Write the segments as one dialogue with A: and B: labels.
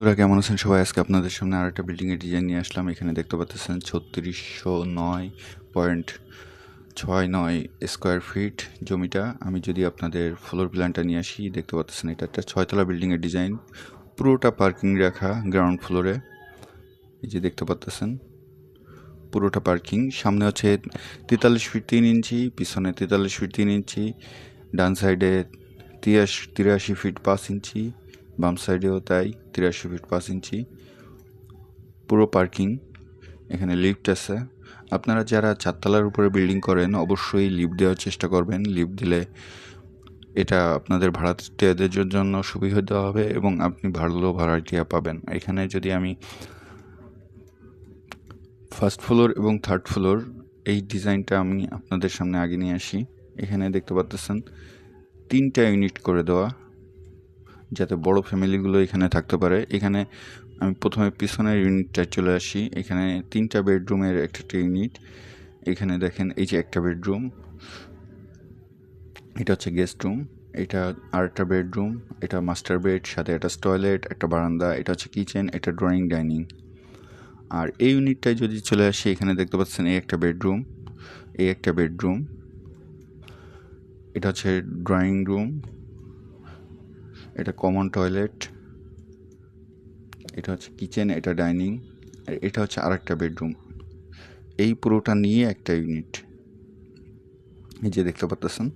A: তোরা কেমন আছেন সবাই? আজকে আপনাদের সামনে আর একটা বিল্ডিংয়ের ডিজাইন নিয়ে আসলাম। এখানে দেখতে পাচ্ছেন ছত্রিশশো নয় পয়েন্ট ছয় নয় স্কোয়ার ফিট জমিটা। আমি যদি আপনাদের ফ্লোর প্ল্যানটা নিয়ে আসি, দেখতে পাচ্ছেন এটা একটা ছয়তলা বিল্ডিংয়ের ডিজাইন পুরোটা পার্কিং রাখা গ্রাউন্ড ফ্লোরে এই যে দেখতে পাচ্ছেন, পুরোটা পার্কিং সামনে হচ্ছে তেতাল্লিশ ফিট তিন ইঞ্চি, পিছনে তেতাল্লিশ ফিট তিন ইঞ্চি, ডান সাইডে তিরাশি তিরাশি ফিট পাঁচ ইঞ্চি। বাম সাইডেও তাই তিরাশি ফিট পাঁচ ইঞ্চি পুরো পার্কিং এখানে লিফট আছে। আপনারা যারা চারতলার উপরে বিল্ডিং করেন, অবশ্যই লিফট দেওয়ার চেষ্টা করবেন। লিফট দিলে এটা আপনাদের ভাড়াটিয়াদের জন্য সুবিধা হবে এবং আপনি ভালো ভাড়াটিয়া পাবেন। এখানে যদি আমি ফার্স্ট ফ্লোর এবং থার্ড ফ্লোর এই ডিজাইনটা আমি আপনাদের সামনে আগে নিয়ে আসি। এখানে দেখতে পাচ্ছেন তিনটা ইউনিট করে দেওয়া। যাতে বড় ফ্যামিলিগুলো এখানে থাকতে পারে। এখানে আমি প্রথমে পিছনের ইউনিটটায় চলে আসি। এখানে তিনটা বেডরুমের একটা ইউনিট। এখানে দেখেন এই যে একটা বেডরুম। এটা হচ্ছে গেস্ট রুম। এটা আরেকটা বেডরুম। এটা মাস্টার বেড, সাথে একটা টয়লেট, একটা বারান্দা, এটা হচ্ছে কিচেন, এটা ড্রয়িং, ডাইনিং। আর এই ইউনিটটায় যদি চলে আসি, এখানে দেখতে পাচ্ছেন এই একটা বেডরুম। এই একটা বেডরুম। এটা হচ্ছে ড্রয়িং রুম। এটা কমন টয়লেট এটা হচ্ছে কিচেন এটা ডাইনিং আর এটা হচ্ছে আরেকটা বেডরুম এই পুরোটা নিয়ে একটা ইউনিট এই যে দেখতে পাচ্ছেন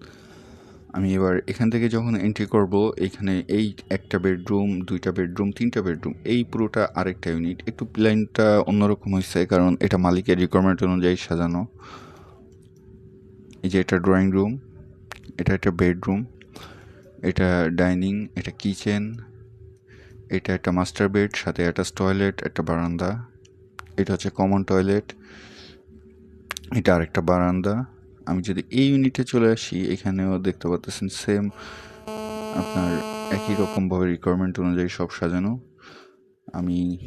A: আমি এবার এখান থেকে যখন এন্ট্রি করব, এখানে এই একটা বেডরুম দুইটা বেডরুম তিনটা বেডরুম এই পুরোটা আরেকটা ইউনিট একটু প্ল্যানটা অন্যরকম হয়েছে কারণ এটা মালিকের রিকোয়ারমেন্ট অনুযায়ী সাজানো। এই যে এটা ড্রয়িং রুম এটা একটা বেডরুম এটা ডাইনিং, এটা কিচেন, এটা একটা মাস্টার বেড, সাথে একটা টয়লেট, একটা বারান্দা। এটা হচ্ছে কমন টয়লেট, এটা আরেকটা বারান্দা। আমি যদি এই ইউনিটে চলে আসি, এখানেও দেখতে পাচ্ছেন সেম আপনার একই রকমভাবে রিকোয়ারমেন্ট অনুযায়ী সব সাজানো। আমি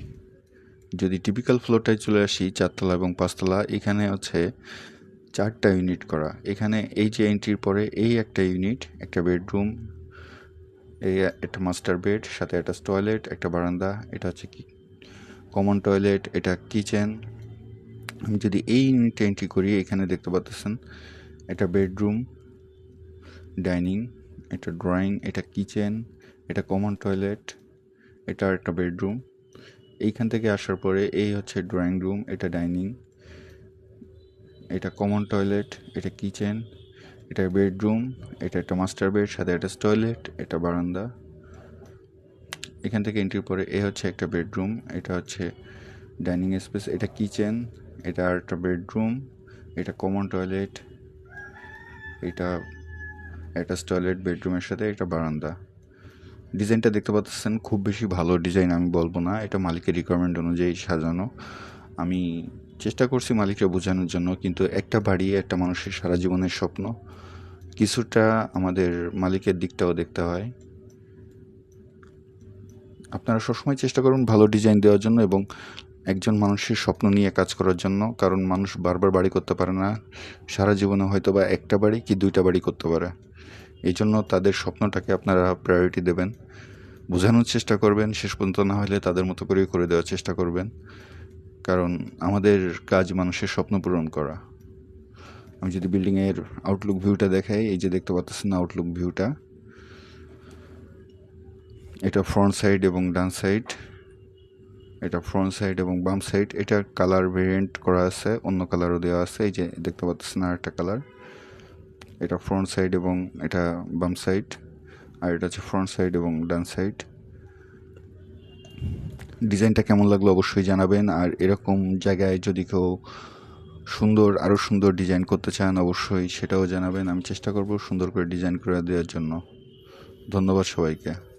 A: যদি টিপিক্যাল ফ্লোরটায় চলে আসি, চারতলা এবং পাঁচতলা, এখানে হচ্ছে চারটা ইউনিট করা। এখানে এই যে এন্ট্রির পরে এই একটা ইউনিট, একটা বেডরুম এই একটা মাস্টার বেড সাথে একটা টয়লেট একটা বারান্দা, এটা হচ্ছে কি? কমন টয়লেট এটা কিচেন আমি যদি এই ইউনিটে এন্ট্রি করি, এখানে দেখতে পাচ্ছেন এটা বেডরুম ডাইনিং এটা ড্রয়িং এটা কিচেন এটা কমন টয়লেট এটা একটা বেডরুম এইখান থেকে আসার পরে এই হচ্ছে ড্রয়িং রুম এটা ডাইনিং এটা কমন টয়লেট এটা কিচেন এটা বেডরুম, এটা একটা মাস্টার বেড, সাথে একটা টয়লেট, এটা বারান্দা। এখান থেকে এন্ট্রির পরে এ হচ্ছে একটা বেডরুম, এটা হচ্ছে ডাইনিং স্পেস, এটা কিচেন, এটা আর একটা বেডরুম, এটা কমন টয়লেট, এটা একটা টয়লেট বেডরুমের সাথে একটা বারান্দা। ডিজাইনটা দেখতে পাচ্ছেন, খুব বেশি ভালো ডিজাইন আমি বলব না, এটা মালিকের রিকোয়ারমেন্ট অনুযায়ী সাজানো। আমি চেষ্টা করছি মালিকরা বোঝানোর জন্য, কিন্তু একটা বাড়ি, একটা মানুষের সারা জীবনের স্বপ্ন, কিছুটা আমাদের মালিকের দিকটাও দেখতে হয়। আপনারা সবসময় চেষ্টা করুন ভালো ডিজাইন দেওয়ার জন্য এবং একজন মানুষের স্বপ্ন নিয়ে কাজ করার জন্য, কারণ মানুষ বারবার বাড়ি করতে পারে না। সারা জীবনে হয়তো বা একটা বাড়ি কি দুইটা বাড়ি করতে পারে। এই জন্য তাদের স্বপ্নটাকে আপনারা প্রায়োরিটি দেবেন। বোঝানোর চেষ্টা করবেন, শেষ পর্যন্ত না হলে তাদের মতো করেই করে দেওয়ার চেষ্টা করবেন। কারণ আমাদের কাজ মানুষের স্বপ্ন পূরণ করা। আমি যদি বিল্ডিংয়ের আউটলুক ভিউটা দেখাই, এই যে দেখতে পাচ্ছেন আউটলুক ভিউটা এটা ফ্রন্ট সাইড এবং ডান সাইড এটা ফ্রন্ট সাইড এবং বাম সাইড এটা কালার ভেরিয়েন্ট করা আছে, অন্য কালারও দেওয়া আছে, এই যে দেখতে পাচ্ছেন আর একটা কালার এটা ফ্রন্ট সাইড এবং এটা বাম সাইড আর এটা হচ্ছে ফ্রন্ট সাইড এবং ডান সাইড ডিজাইনটা কেমন লাগল অবশ্যই জানাবেন। আর এরকম জায়গায় যদি কেউ সুন্দর আরও সুন্দর ডিজাইন করতে চান, অবশ্যই সেটাও জানাবেন। আমি চেষ্টা করব সুন্দর করে ডিজাইন করে দেওয়ার জন্য। ধন্যবাদ সবাইকে।